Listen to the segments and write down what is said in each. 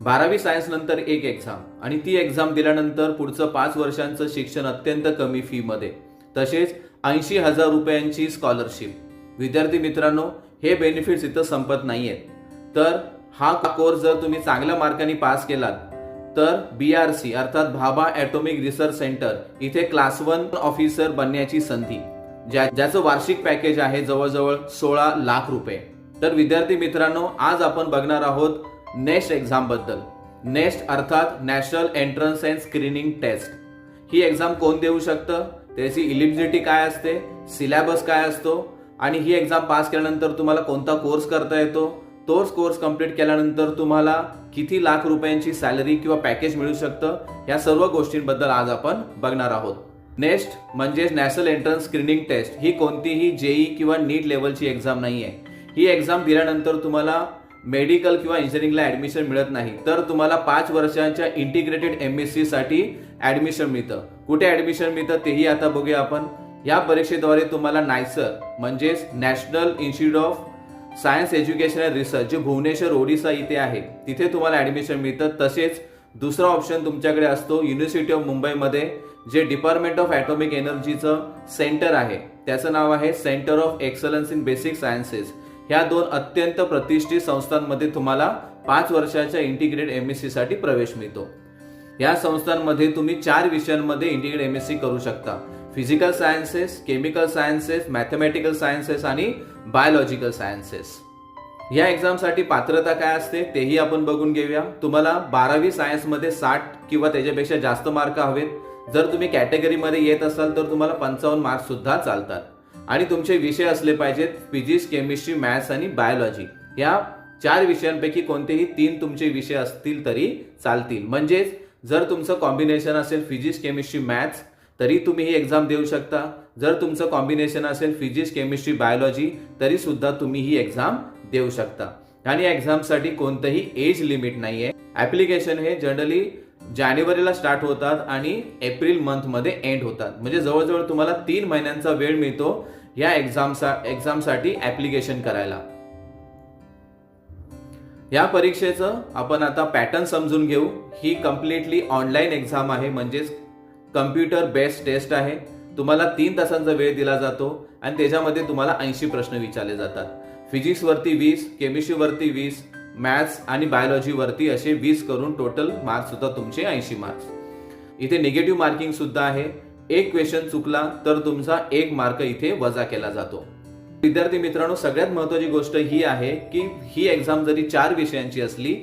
बारावी सायन्स नंतर एक एक्झाम आणि ती एक्झाम दिल्यानंतर पुढचं पाच वर्षांचं शिक्षण अत्यंत कमी फी मध्ये. तसेच ऐंशी हजार रुपयांची स्कॉलरशिप विद्यार्थी मित्रांनो हे बेनिफिट्स इथं संपत नाहीयेत. तर हा कोर्स जर तुम्ही चांगल्या मार्कांनी पास केलात तर बी आर सी अर्थात भाभा ॲटॉमिक रिसर्च सेंटर इथे क्लास वन ऑफिसर बनण्याची संधी ज्या ज्याचं वार्षिक पॅकेज आहे जवळजवळ सोळा लाख रुपये. तर विद्यार्थी मित्रांनो आज आपण बघणार आहोत नेस्ट एक्झामबद्दल नेस्ट नेक्स्ट अर्थात national entrance and screening test he exam कोण देऊ शकतं? त्याची इलिजिबिलिटी काय असते? सिलेबस काय असतो? आणि ही एक्झाम पास केल्यानंतर तुम्हाला कोणता कोर्स करता येतो? तोच कोर्स कंप्लीट केल्यानंतर तुम्हाला किती लाख रुपयांची सॅलरी किंवा पॅकेज मिळू शकतं? या सर्व गोष्टींबद्दल आज आपण बघणार आहोत. नेक्स्ट म्हणजेच नॅशनल एंट्रन्स स्क्रीनिंग टेस्ट ही कोणतीही जेई किंवा नीट लेवलची एक्झाम नाही आहे ही एक्झाम दिल्यानंतर तुम्हाला मेडिकल किंवा इंजिनिअरिंगला ऍडमिशन मिळत नाही तर तुम्हाला पाच वर्षांच्या इंटिग्रेटेड एम एस सी साठी ऍडमिशन मिळतं. कुठे ऍडमिशन मिळतं तेही आता बघूया आपण. या परीक्षेद्वारे तुम्हाला नायसर म्हणजेच national institute of science education and research जे भुवनेश्वर ओडिसा इथे आहे तिथे तुम्हाला ऍडमिशन मिळतं. तसेच दुसरा ऑप्शन तुमच्याकडे असतो युनिव्हर्सिटी ऑफ मुंबईमध्ये जे डिपार्टमेंट ऑफ ॲटॉमिक एनर्जीचं सेंटर आहे. त्याचं नाव आहे centre of excellence in basic sciences ह्या दोन अत्यंत प्रतिष्ठित संस्थांमध्ये तुम्हाला पाच वर्षाच्या इंटिग्रेटेड एम एससाठी प्रवेश मिळतो. या संस्थांमध्ये तुम्ही चार विषयांमध्ये इंटिग्रेट एम एस सी करू शकता. Physical sciences chemical sciences mathematical sciences आणि बायोलॉजिकल सायन्सेस या एक्झामसाठी पात्रता काय असते तेही आपण बघून घेऊया. तुम्हाला बारावी सायन्समध्ये साठ किंवा त्याच्यापेक्षा जास्त मार्क हवेत. जर तुम्ही कॅटेगरीमध्ये येत असाल तर तुम्हाला पंचावन्न मार्क्ससुद्धा चालतात. आणि तुमचे विषय असले पाहिजेत फिजिक्स केमिस्ट्री मॅथ्स आणि बायोलॉजी या चार विषयांपैकी कोणतेही तीन तुमचे विषय असतील तरी चालतील. म्हणजेच जर तुमचं कॉम्बिनेशन असेल फिजिक्स केमिस्ट्री मॅथ्स तरी तुम्ही ही एक्झाम देऊ शकता. जर तुमचं कॉम्बिनेशन असेल फिजिक्स केमिस्ट्री बायोलॉजी तरी सुद्धा तुम्ही ही एक्झाम देऊ शकता. आणि या एक्झामसाठी कोणतंही एज लिमिट नाही आहे ॲप्लिकेशन हे जनरली जानेवारीला स्टार्ट होतात आणि एप्रिल मंथमध्ये एंड होतात. म्हणजे जवळजवळ तुम्हाला तीन महिन्यांचा वेळ मिळतो या एक्झामसा एक्झामसाठी ऍप्लिकेशन करायला. या परीक्षेचं आपण आता पॅटर्न समजून घेऊ. ही कम्प्लिटली ऑनलाईन एक्झाम आहे म्हणजेच कम्प्युटर बेस्ड टेस्ट आहे. तुम्हाला तीन तासांचा वेळ दिला जातो आणि त्याच्यामध्ये तुम्हाला ऐंशी प्रश्न विचारले जातात. फिजिक्सवरती वीस केमिस्ट्रीवरती वीस मॅथ्स आणि बायोलॉजीवरती असे वीस करून टोटल मार्क्स सुद्धा तुमचे ऐंशी मार्क्स इथे निगेटिव्ह मार्किंग सुद्धा आहे. एक क्वेश्चन चुकला तर तुमचा एक मार्क इथे वजा केला जातो. विद्यार्थी मित्रांनो सगळ्यात महत्वाची गोष्ट ही आहे की ही एक्झाम जरी चार विषयांची असली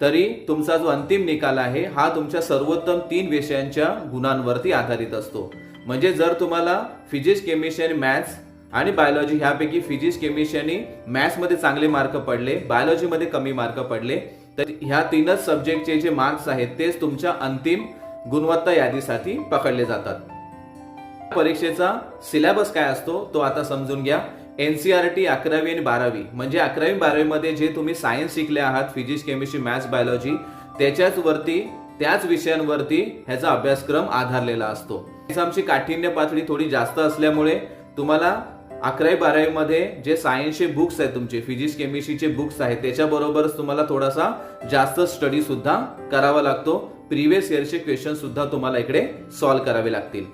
तरी तुमचा जो अंतिम निकाल आहे हा तुमच्या सर्वोत्तम तीन विषयांच्या गुणांवरती आधारित असतो. म्हणजे जर तुम्हाला फिजिक्स केमिस्ट्री आणि मॅथ्स आणि बायोलॉजी ह्यापैकी फिजिक्स केमिस्ट्री आणि मॅथ्समध्ये चांगले मार्क पडले बायोलॉजीमध्ये कमी मार्क पडले तर ह्या तीनच सब्जेक्टचे जे मार्क्स आहेत तेच तुमच्या अंतिम गुणवत्ता यादीसाठी पकडले जातात. परीक्षेचा सिलेबस काय असतो तो आता समजून घ्या. एनसीआरटी अकरावी आणि बारावी. म्हणजे अकरावी बारावी मध्ये जे तुम्ही सायन्स शिकले आहात फिजिक्स केमिस्ट्री मॅथ्स बायोलॉजी त्याच्याच वरती त्याच विषयांवरती ह्याचा अभ्यासक्रम आधारलेला असतो. एक्झामची काठिण्य पातळी थोडी जास्त असल्यामुळे तुम्हाला अकरावी बारावी मध्ये जे सायन्सचे बुक्स आहेत तुमचे फिजिक्स केमिस्ट्रीचे बुक्स आहेत त्याच्याबरोबरच तुम्हाला थोडासा जास्त स्टडी सुद्धा करावा लागतो. प्रिव्हियस इयरचे क्वेश्चन सुद्धा तुम्हाला इकडे सॉल्व्ह करावे लागतील.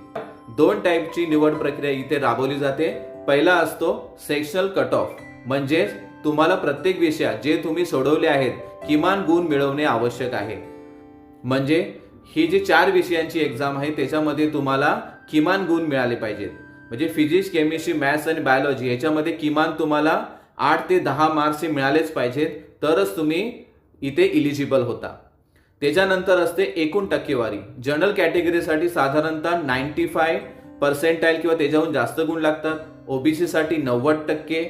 दोन टाईपची निवड प्रक्रिया इथे राबवली जाते. पहिला असतो सेक्शनल कट ऑफ म्हणजेच तुम्हाला प्रत्येक विषयात जे तुम्ही सोडवले आहेत किमान गुण मिळवणे आवश्यक आहे. म्हणजे ही जी चार विषयांची एक्झाम आहे त्याच्यामध्ये तुम्हाला किमान गुण मिळाले पाहिजेत. म्हणजे फिजिक्स केमिस्ट्री मॅथ्स आणि बायोलॉजी याच्यामध्ये किमान तुम्हाला आठ ते दहा मार्क्स मिळालेच पाहिजेत. तरच तुम्ही इथे इलिजिबल होता. त्याच्यानंतर असते एकूण टक्केवारी. जनरल कॅटेगरीसाठी साधारणतः नाईन्टी फाय पर्सेंटाईल किंवा त्याच्याहून जास्त गुण लागतात. ओबीसीसाठी नव्वद टक्के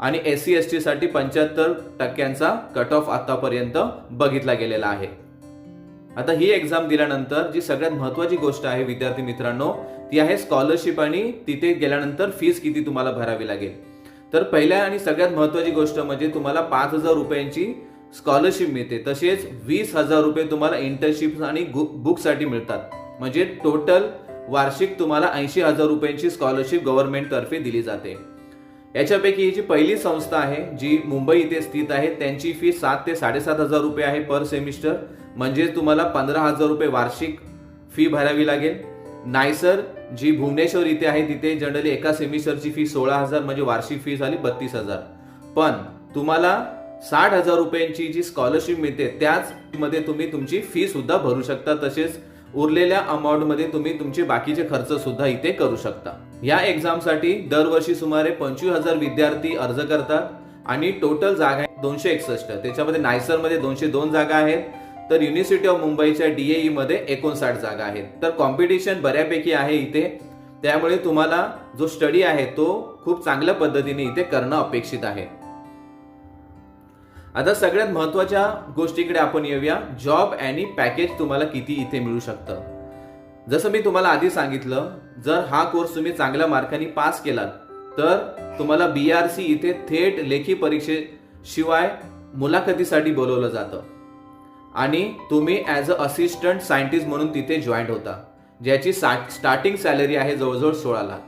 आणि एस सी एस टीसाठी पंच्याहत्तर टक्क्यांचा कट ऑफ आतापर्यंत बघितला गेलेला आहे. आता ही एक्झाम दिल्यानंतर जी सगळ्यात महत्वाची गोष्ट आहे विद्यार्थी मित्रांनो ती आहे स्कॉलरशिप आणि तिथे गेल्यानंतर फीस किती तुम्हाला भरावी लागेल. तर पहिल्या आणि सगळ्यात महत्वाची गोष्ट म्हणजे तुम्हाला पाच हजार रुपयांची स्कॉलरशिप मिळते. तसेच वीस हजार रुपये तुम्हाला इंटर्नशिप आणि बुकसाठी मिळतात. म्हणजे टोटल वार्षिक तुम्हाला ऐंशी हजार रुपयांची स्कॉलरशिप गव्हर्नमेंटतर्फे दिली जाते. याच्यापैकी ही जी पहिली संस्था आहे जी मुंबई इथे स्थित आहे त्यांची फी सात ते साडेसात हजार रुपये आहे पर सेमिस्टर म्हणजे तुम्हाला पंधरा हजार रुपये वार्षिक फी भरावी लागेल. नायसर जी भुवनेश्वर इथे आहे तिथे जनरली एका सेमिस्टरची फी सोळा हजार म्हणजे वार्षिक फी झाली बत्तीस हजार. पण तुम्हाला साठ हजार रुपयांची जी स्कॉलरशिप मिळते त्याच मध्ये तुम्ही तुमची फी सुद्धा भरू शकता. तसेच उरलेल्या अमाऊंटमध्ये तुम्ही तुमचे बाकीचे खर्च सुद्धा इथे करू शकता. या एक्झामसाठी दरवर्षी सुमारे पंचवीस हजार विद्यार्थी अर्ज करतात आणि टोटल जागा आहे दोनशे एकसष्ट. त्याच्यामध्ये नायसरमध्ये दोनशे दोन जागा आहेत. तर युनिव्हर्सिटी ऑफ मुंबईच्या डीएई मध्ये एकोणसाठ जागा आहेत. तर कॉम्पिटिशन बऱ्यापैकी आहे इथे. त्यामुळे तुम्हाला जो स्टडी आहे तो खूप चांगल्या पद्धतीने इथे करणं अपेक्षित आहे. आता सगळ्यात महत्त्वाच्या गोष्टीकडे आपण येऊया. जॉब आणि पॅकेज तुम्हाला किती इथे मिळू शकतं? जसं मी तुम्हाला आधी सांगितलं जर हा कोर्स तुम्ही चांगल्या मार्कांनी पास केलात तर तुम्हाला बी आर सी इथे थेट लेखी परीक्षेशिवाय मुलाखतीसाठी बोलवलं जातं. आणि तुम्ही ॲज अ असिस्टंट सायंटिस्ट म्हणून तिथे जॉईंट होता ज्याची स्टार्टिंग सॅलरी आहे जवळजवळ सोळा लाख.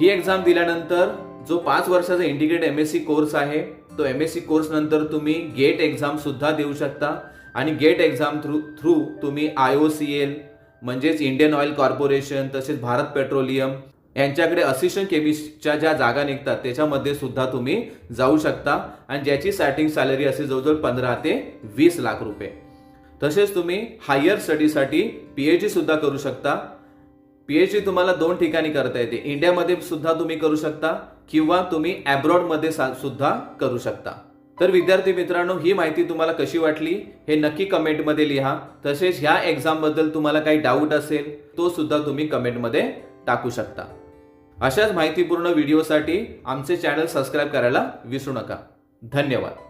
ही एक्झाम दिल्यानंतर जो पाच वर्षाचा integrate M S C course आहे तो एम एस सी कोर्स नंतर तुम्ही गेट एक्झाम सुद्धा देऊ शकता आणि गेट एक्झाम थ्रू थ्रू तुम्ही आय ओ सी एल म्हणजेच इंडियन ऑइल कॉर्पोरेशन तसेच भारत पेट्रोलियम यांच्याकडे असिस्टंट केमिस्टच्या ज्या जागा निघतात त्याच्यामध्ये सुद्धा तुम्ही जाऊ शकता. आणि ज्याची स्टार्टिंग सॅलरी असेल जवळजवळ पंधरा ते वीस लाख रुपये. तसेच तुम्ही हायर स्टडीसाठी पीएचडी सुद्धा करू शकता. पीएचडी तुम्हाला दोन ठिकाणी करता येते. इंडियामध्ये सुद्धा तुम्ही करू शकता. किंवा तुम्ही मध्ये सुद्धा करू शकता. तर विद्यार्थी मित्रांनो ही माहिती तुम्हाला कशी वाटली हे नक्की कमेंटमध्ये लिहा. तसेच ह्या एक्झामबद्दल तुम्हाला काही डाऊट असेल तो सुद्धा तुम्ही कमेंटमध्ये टाकू शकता. अशाच माहितीपूर्ण व्हिडिओसाठी आमचे चॅनल सबस्क्राईब करायला विसरू नका. धन्यवाद.